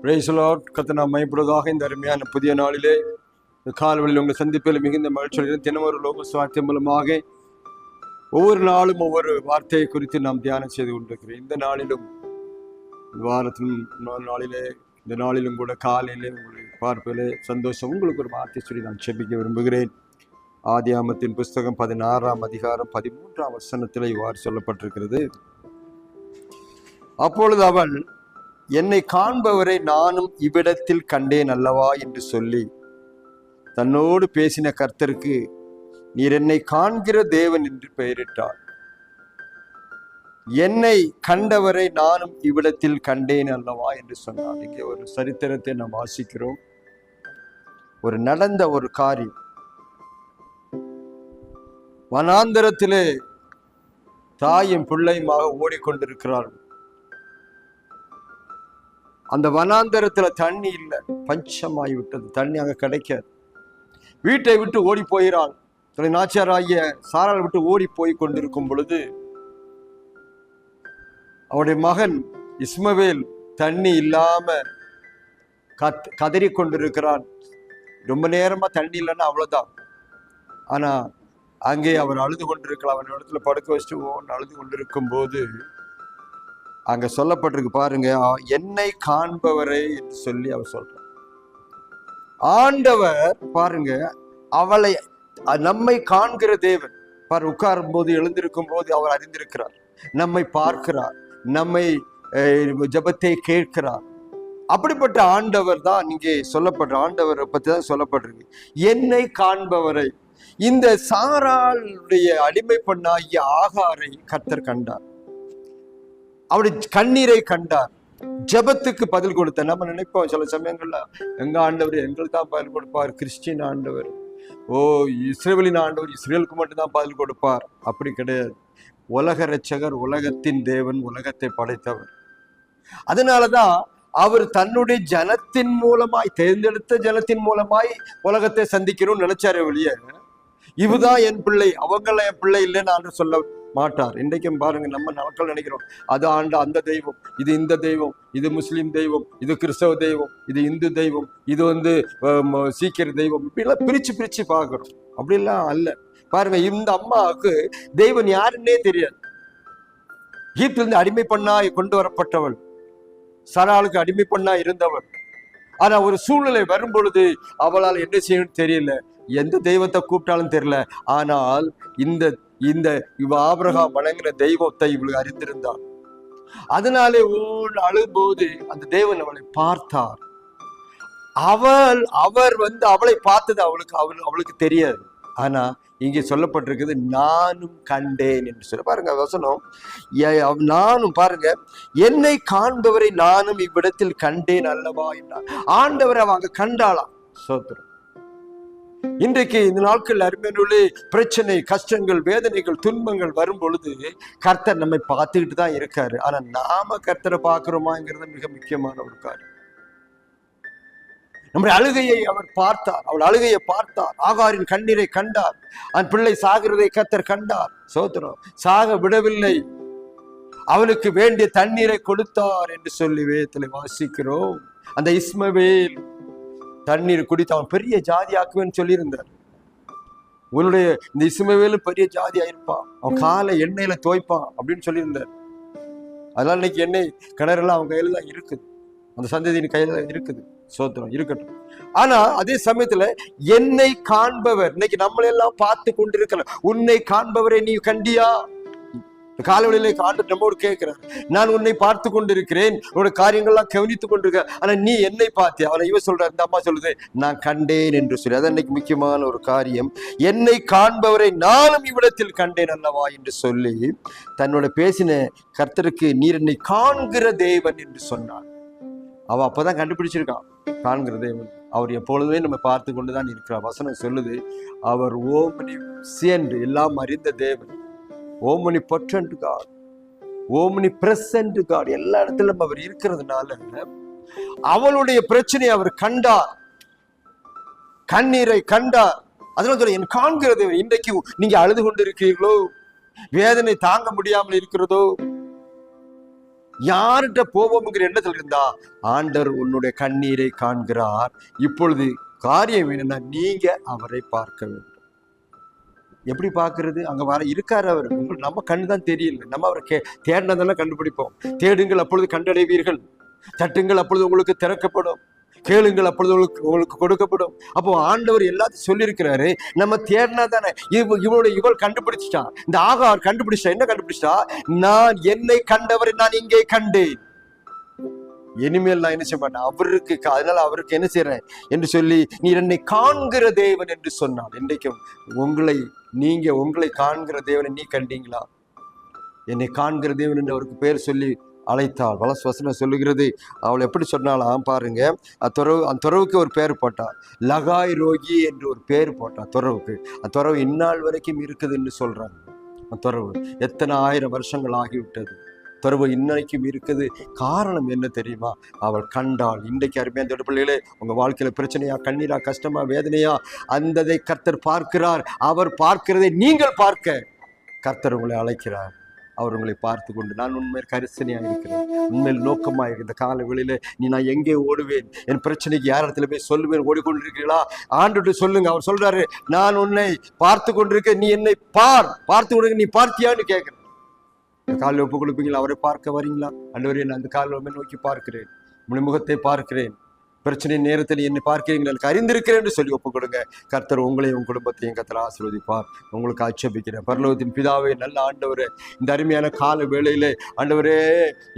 பிரேசலாட் கத்த நாம் மைப்படுவதாக இந்த அருமையான புதிய நாளிலே இந்த கால்வழியில் உங்களை சந்திப்பில் மிகுந்த மகிழ்ச்சி தினம் ஒரு லோக சுவாத்தியம் மூலமாக ஒவ்வொரு நாளும் ஒவ்வொரு வார்த்தையை குறித்து நாம் தியானம் செய்து கொண்டிருக்கிறோம். இந்த நாளிலும் இந்த வாரத்தின் நாளிலே இந்த நாளிலும் கூட காலையிலே உங்களை பார்ப்பதிலே சந்தோஷம் உங்களுக்கு ஒரு வார்த்தை சொல்லி நான் செபிக்க விரும்புகிறேன். ஆதியாமத்தின் புஸ்தகம் பதினாறாம் அதிகாரம் பதிமூன்றாம் வசனத்தில் இவ்வாறு சொல்லப்பட்டிருக்கிறது. அப்பொழுது அவன் என்னை காண்பவரை நானும் இவ்விடத்தில் கண்டேன் அல்லவா என்று சொல்லி தன்னோடு பேசின கர்த்தருக்கு நீர் என்னை காண்கிற தேவன் என்று பெயரிட்டார். என்னை கண்டவரை நானும் இவ்விடத்தில் கண்டேன் அல்லவா என்று சொன்னார். இங்கே ஒரு சரித்திரத்தை நாம் வாசிக்கிறோம். ஒரு நடந்த ஒரு காரியம். வனாந்தரத்திலே தாயும் பிள்ளையுமாக ஓடிக்கொண்டிருக்கிறார்கள். அந்த வனாந்தரத்தில் தண்ணி இல்லை. பஞ்சமாகி விட்டது. தண்ணி அங்கே கிடைக்காது. வீட்டை விட்டு ஓடி போகிறாள் தன்னை நாச்சியாராகிய சாரால் விட்டு ஓடி போய் கொண்டிருக்கும் பொழுது அவருடைய மகன் இஸ்மவேல் தண்ணி இல்லாம கத் கதறி கொண்டிருக்கிறான். ரொம்ப நேரமா தண்ணி இல்லைன்னா அவ்வளோதான் ஆனா அங்கே அவர் அழுது கொண்டிருக்கலாம். அவன் இடத்துல படுக்க வச்சுட்டு ஓன்னு அழுது கொண்டிருக்கும் போது அங்க சொல்லப்பட்டிருக்கு பாருங்க என்னை காண்பவரை என்று சொல்லி அவர் சொல்ற ஆண்டவர் பாருங்க அவளை நம்மை காண்கிற தேவன். பாரு உட்காரும் போது எழுந்திருக்கும் போது அவர் அறிந்திருக்கிறார். நம்மை பார்க்கிறார். நம்மை ஜபத்தை ஜெபத்தை கேட்கிறார். அப்படிப்பட்ட ஆண்டவர் தான் இங்கே சொல்லப்படுற ஆண்டவரை பத்தி தான் சொல்லப்பட்டிருக்கு. என்னை காண்பவரை இந்த சாராளுடைய அடிமை பண்ணாகிய ஆகாரை கர்த்தர் கண்டார். அவருடைய கண்ணீரை கண்டார். ஜெபத்துக்கு பதில் கொடுத்த நம்ம நினைப்போம் சில சமயங்கள்ல எங்க ஆண்டவர் எங்களுக்கு தான் பதில் கொடுப்பார் கிறிஸ்டின் ஆண்டவர். ஓ இஸ்ரேலின் ஆண்டவர் இஸ்ரேலுக்கு மட்டும்தான் பதில் கொடுப்பார். அப்படி கிடையாது. உலக ரட்சகர் உலகத்தின் தேவன் உலகத்தை படைத்தவர். அதனாலதான் அவர் தன்னுடைய ஜனத்தின் மூலமாய் தேர்ந்தெடுத்த ஜனத்தின் மூலமாய் உலகத்தை சந்திக்கணும்னு நினைச்சாரு வெளியே இவதான் என் பிள்ளை அவங்கள என் பிள்ளை இல்லைன்னு ஆண்டு சொல்ல மாட்டார். இன்றைக்கும் பாருங்க நம்ம நாட்கள் நினைக்கிறோம். அது ஆண்ட அந்த தெய்வம் இது இந்த தெய்வம் இது முஸ்லீம் தெய்வம் இது கிறிஸ்தவ தெய்வம் இது இந்து தெய்வம் இது வந்து சீக்கிய சீக்கியர் தெய்வம் இப்படிலாம் பிரிச்சு பிரித்து பார்க்குறோம். அப்படிலாம் அல்ல. பாருங்க இந்த அம்மாவுக்கு தெய்வன் யாருன்னே தெரியாது. ஈப்திலிருந்து அடிமை பண்ணா கொண்டு வரப்பட்டவள். சராளுக்கு அடிமை பண்ணா இருந்தவள். ஆனா ஒரு சூழ்நிலை வரும் பொழுது அவளால் என்ன செய்யணும்னு தெரியல. எந்த தெய்வத்தை கூப்பிட்டாலும் தெரியல. ஆனால் இந்த இந்த இவ ஆபிரகாம் வணங்கின தெய்வத்தை இவளுக்கு அறிந்திருந்தாள் அதனாலே ஓன் அழும்போது அந்த தேவன் அவளை பார்த்தார். அவள் அவர் வந்து அவளை பார்த்தது அவளுக்கு அவள் அவளுக்கு தெரியாது. ஆனா இங்கே சொல்லப்பட்டிருக்குது நானும் கண்டேன் என்று சொல்ல. பாருங்க வசனம். நானும் பாருங்க என்னை காண்பவரை நானும் இவ்விடத்தில் கண்டேன் அல்லவா என்றார். ஆண்டவரை அவங்க கண்டாளாம். சோத்திரம். இன்றைக்கு இந்த நாட்கள் அருமையுள்ளே பிரச்சனை கஷ்டங்கள் வேதனைகள் துன்பங்கள் வரும் பொழுது கர்த்தர் நம்மை பார்த்துக்கிட்டு தான் இருக்காரு. ஆனா நாம கர்த்தரை பார்க்கிறோமாங்கிறது மிக முக்கியமான ஒரு காரியம். நம்முடைய அழுகையை அவர் பார்த்தார். அவள் அழுகையை பார்த்தார். ஆகாரின் கண்ணீரை கண்டார். அந்த பிள்ளை சாகிறதை கர்த்தர் கண்டார். சோதரம் சாக விடவில்லை. அவனுக்கு வேண்டிய தண்ணீரை கொடுத்தார் என்று சொல்லி வேதத்தில் வாசிக்கிறோம். அந்த இஸ்மவேல் தண்ணீர் குடித்து அவன் பெரிய ஜாதி ஆக்குவேன்னு சொல்லியிருந்தார். உன்னுடைய இந்த இஸ்மவேலும் பெரிய ஜாதியா இருப்பான் அவன் காலை எண்ணெயில தோய்ப்பான் அப்படின்னு சொல்லியிருந்தார். அதனால இன்னைக்கு எண்ணெய் கிணறுலாம் அவன் கையில தான் இருக்குது. அந்த சந்ததியின் கையில தான் இருக்குது. சோத்திரம் இருக்கட்டும். ஆனா அதே சமயத்துல என்னை காண்பவர் இன்னைக்கு நம்மளெல்லாம் பார்த்து கொண்டிருக்கிற உன்னை காண்பவரை நீ கண்டியா? காலவெளியிலே ஆண்டு நம்மோடு கேட்கிறார். நான் உன்னை பார்த்து கொண்டிருக்கிறேன் உன்னோட காரியங்கள்லாம் கவனித்துக் கொண்டிருக்க ஆனா நீ என்னை பார்த்தியா? அவனை இவ சொல்ற இந்த அம்மா சொல்லுது நான் கண்டேன் என்று சொல்லி. அது அன்னைக்கு முக்கியமான ஒரு காரியம். என்னை காண்பவரை நானும் இவ்விடத்தில் கண்டேன் அல்லவா என்று சொல்லி தன்னோட பேசின கர்த்தருக்கு நீர் என்னை காண்கிற தேவன் என்று சொன்னான். அவ அப்பதான் கண்டுபிடிச்சிருக்கான். காண்கிற தேவன். அவர் எப்பொழுதுமே நம்ம பார்த்து கொண்டுதான் இருக்கிறார். வசனம் சொல்லுது அவர் ஓமனி சியன்று எல்லாம் அறிந்த தேவன். Omnipotent God. Omnipresent God. எல்லா இடத்திலும் அவர் இருக்கிறதுனால அவளுடைய பிரச்சனையை அவர் கண்டார். கண்ணீரை கண்டார். அதனால என் காண்கிறது இன்றைக்கு நீங்க அழுது கொண்டிருக்கிறீர்களோ? வேதனை தாங்க முடியாமல் இருக்கிறதோ? யார்கிட்ட போவோம்ங்கிற எண்ணத்தில் இருந்தா ஆண்டர் உன்னுடைய கண்ணீரை காண்கிறார். இப்பொழுது காரியம் என்னன்னா நீங்க அவரை பார்க்க வேண்டும். எப்படி பார்க்கறது? அங்க வர இருக்காரு அவர். உங்களுக்கு நம்ம கண்ணு தான் தெரியல. நம்ம அவரை கே தேடினதெல்லாம் கண்டுபிடிப்போம். தேடுங்கள் அப்பொழுது கண்டடைவீர்கள். தட்டுங்கள் அப்பொழுது உங்களுக்கு திறக்கப்படும். கேளுங்கள் அப்பொழுது உங்களுக்கு உங்களுக்கு கொடுக்கப்படும். அப்போ ஆண்டவர் எல்லாத்தையும் சொல்லியிருக்கிறாரு. நம்ம தேடினா தானே. இவ இவளோட இவள் கண்டுபிடிச்சிட்டான் இந்த ஆகார் கண்டுபிடிச்சா என்ன கண்டுபிடிச்சிட்டா? நான் என்னை கண்டவரை நான் இங்கே கண்டேன். இனிமேல் நான் என்ன செய்ய மாட்டேன்? அவருக்கு அதனால அவருக்கு என்ன செய்யறேன் என்று சொல்லி நீ என்னை காண்கிற தேவன் என்று சொன்னான். இன்றைக்கும் உங்களை நீங்க உங்களை காண்கிற தேவனை நீ கண்டீங்களா? என்னை காண்கிற தேவன் என்று அவருக்கு பேர் சொல்லி அழைத்தாள். வலசு வசனம் சொல்லுகிறது. அவள் எப்படி சொன்னாலாம் பாருங்க. அந்த துறவு அந்த துறவுக்கு ஒரு பேர் போட்டா லகாய் ரோகி என்று ஒரு பேர் போட்டா துறவுக்கு. அந்த துறவு இந்நாள் வரைக்கும் இருக்குதுன்னு சொல்றாங்க. அந்த துறவு எத்தனை ஆயிரம் வருஷங்கள் ஆகிவிட்டது. தொடர்பு இன்னைக்கும் இருக்குது. காரணம் என்ன தெரியுமா? அவள் கண்டாள் இன்றைக்கு அருமையான தேவ பிள்ளைகளே உங்கள் வாழ்க்கையில் பிரச்சனையா கண்ணீரா கஷ்டமா வேதனையா? அந்ததை கர்த்தர் பார்க்கிறார். அவர் பார்க்கிறதை நீங்கள் பார்க்க. கர்த்தர் உங்களை அழைக்கிறார். அவர் உங்களை பார்த்து கொண்டு நான் உண்மையில் கரிசனையாக இருக்கிறேன். உண்மையில் நோக்கமாக இந்த கால வேளையில நீ நான் எங்கே ஓடுவேன்? என் பிரச்சனைக்கு யார் இடத்துல போய் சொல்லுவேன்? ஓடிக்கொண்டிருக்கிறீர்களா? ஆண்டுட்டு சொல்லுங்க. அவர் சொல்றாரு நான் உன்னை பார்த்து கொண்டிருக்க நீ என்னை பார். பார்த்து கொண்டிருக்க நீ பார்த்தியான்னு கேட்கிறேன். இந்த காலில் ஒப்பு கொடுப்பீங்களா? அவரை பார்க்க வரீங்களா? அண்டவரே நான் அந்த காலில் உண்மை நோக்கி பார்க்கிறேன். உங்களுடைய முகத்தை பார்க்கிறேன். பிரச்சனை நேரத்தில் என்னை பார்க்கிறீங்களா எனக்கு அறிந்திருக்கிறேன் என்று சொல்லி ஒப்பு கொடுங்க. கர்த்தர் உங்களையும் உங்கள் குடும்பத்தையும் கர்த்தர் ஆசீர்வதிப்பார். உங்களுக்கு ஆட்சேபிக்கிறேன். பரலோகத்தின் பிதாவே நல்ல ஆண்டவர் இந்த அருமையான கால வேளையிலே ஆண்டவரே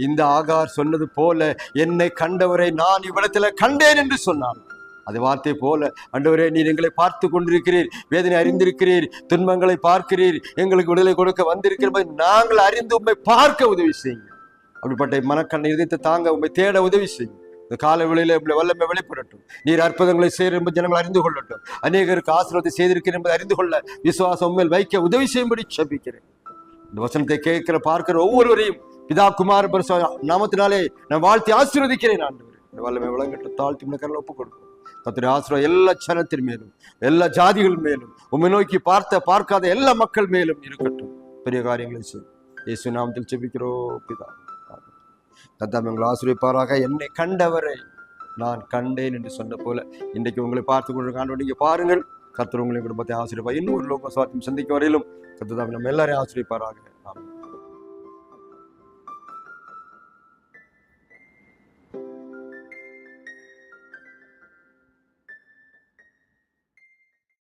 இந்த ஆகார் சொன்னது போல என்னை கண்டவரை நான் இவ்விடத்தில் கண்டேன் என்று சொன்னான் அது வார்த்தை போல அண்டவரே நீர் எங்களை பார்த்து கொண்டிருக்கிறீர் வேதனை அறிந்திருக்கிறீர் துன்பங்களை பார்க்கிறீர் எங்களுக்கு விடுதலை கொடுக்க வந்திருக்கிற நாங்கள் அறிந்து உண்மை பார்க்க உதவி செய்யுங்க. அப்படிப்பட்ட மனக்கண்ணை இதயத்தை தாங்க உண்மை தேட உதவி செய்யும் இந்த கால வேளையில உங்களை வல்லமை வெளிப்படட்டும். நீர் அற்புதங்களை செய்கிற என்பது ஜனங்கள் அறிந்து கொள்ளட்டும். அநேகருக்கு ஆசீர்வாதத்தை செய்திருக்கிறேன் என்பதை அறிந்து கொள்ள விசுவாசம் உண்மையில் வைக்க உதவி செய்யும்படி சபிக்கிறேன் இந்த வசனத்தை கேட்கிற பார்க்கிற ஒவ்வொருவரையும் பிதா குமார் நாமத்தினாலே நான் வாழ்த்தி ஆசீர்வதிக்கிறேன் நான் வல்லமை விளங்கட்டும் தாழ்த்தி உள்ள ஒப்புக் கொடுக்கும் கத்திர ஆசிரியம் எல்லா சனத்தின் மேலும் எல்லா ஜாதிகள் மேலும் உண்மை நோக்கி பார்த்த பார்க்காத எல்லா மக்கள் மேலும் இருக்கட்டும். பெரிய காரியங்களை செய்யும் இயேசு நாமத்தில் செபிக்கிறோ பிதா. கத்தாம் உங்களை ஆசிரியப்பாராக என்னை கண்டவரை நான் கண்டேன் என்று சொன்ன போல இன்றைக்கு உங்களை பார்த்து கொண்டு காண்போம். நீங்கள் பாருங்கள் கர்த்தர் உங்களை குடும்பத்தை ஆசிரியப்பா இன்னும் ஒரு லோக சுவாத்தியம் சந்திக்கும் வரையிலும் கத்ததாம் நம்ம எல்லாரையும் ஆசிரியப்பாராக ஆமென்.